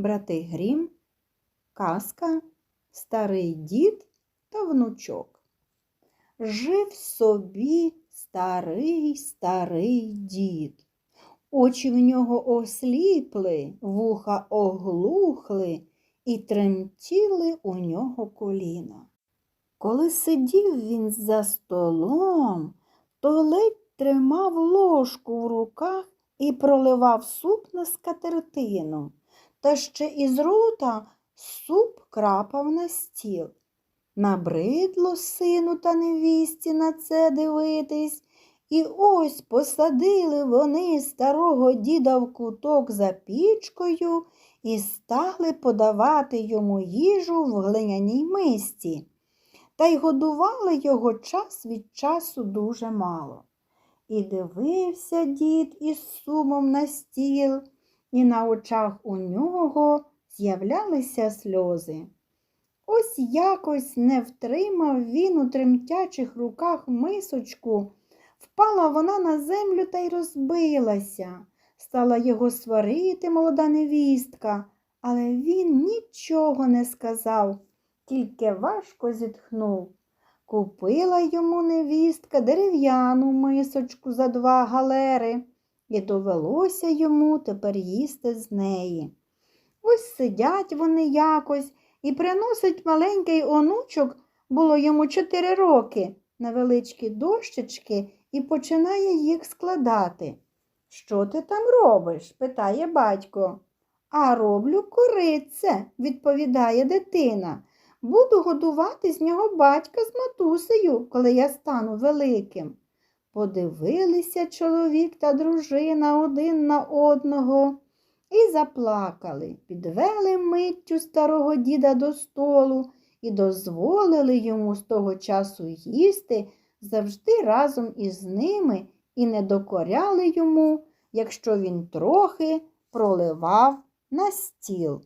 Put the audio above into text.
Брати Грім, казка, старий дід та внучок. Жив собі старий старий дід. Очі в нього осліпли, вуха оглухли і тремтіли у нього коліна. Коли сидів він за столом, то ледь тримав ложку в руках і проливав суп на скатертину, та ще із рота суп крапав на стіл. Набридло сину та невісті на це дивитись, і ось посадили вони старого діда в куток за пічкою і стали подавати йому їжу в глиняній мисці. Та й годували його час від часу дуже мало. І дивився дід із сумом на стіл, і на очах у нього з'являлися сльози. Ось якось не втримав він у тремтячих руках мисочку, впала вона на землю та й розбилася. Стала його сварити молода невістка, але він нічого не сказав, тільки важко зітхнув. Купила йому невістка дерев'яну мисочку за два галери, і довелося йому тепер їсти з неї. Ось сидять вони якось і приносить маленький онучок, було йому чотири роки, невеличкі дощечки і починає їх складати. Що ти там робиш? питає батько. А роблю корице, відповідає дитина. Буду годувати з нього батька з матусею, коли я стану великим. Подивилися чоловік та дружина один на одного і заплакали, підвели миттю старого діда до столу і дозволили йому з того часу їсти завжди разом із ними і не докоряли йому, якщо він трохи проливав на стіл.